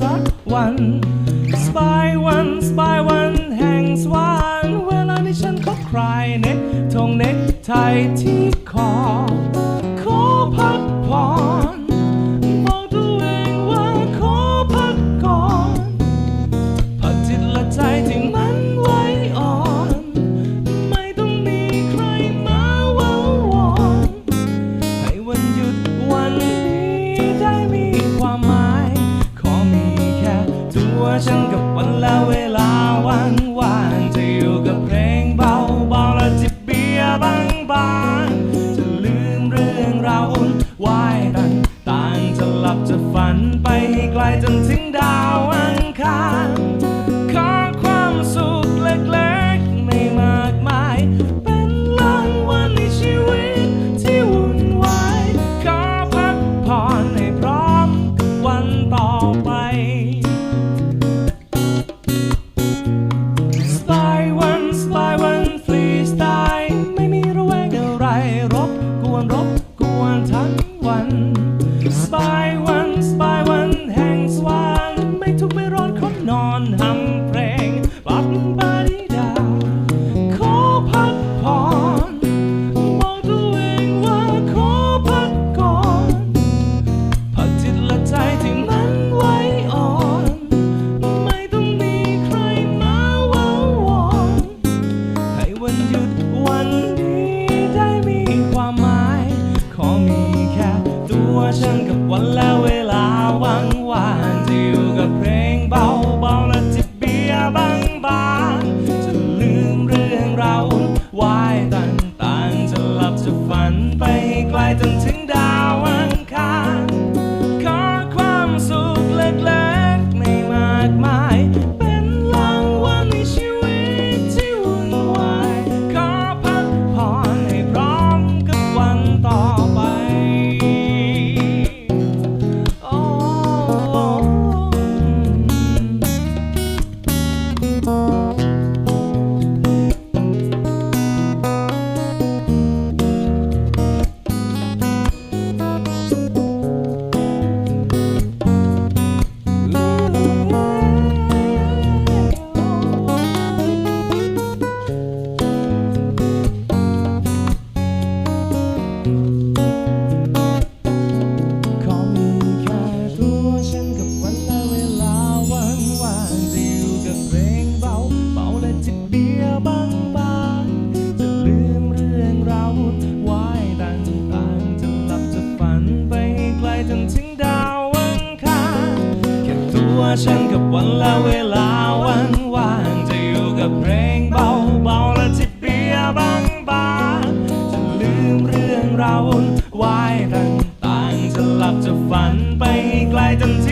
สักวัน สบายวันสบายวันแห่งสวรรค์เวลานี้ฉันก็ใครเน็กทงเน็กไทยที่คอ ฉันกับวันและเวลาว่างๆจะอยู่ ทั้งวันสบายวันสบายวันแห่งสว่าง ไม่ทุกข์ไม่ร้อนขอนอนทำเพลงปรับไป ฉันกับวันและเวลาวันวานจะอยู่กับเพลงเบาๆและที่เปียบางบาจะลืมเรื่องราววุ่นวายต่างๆจะหลับจะฝันไปไกลจนที่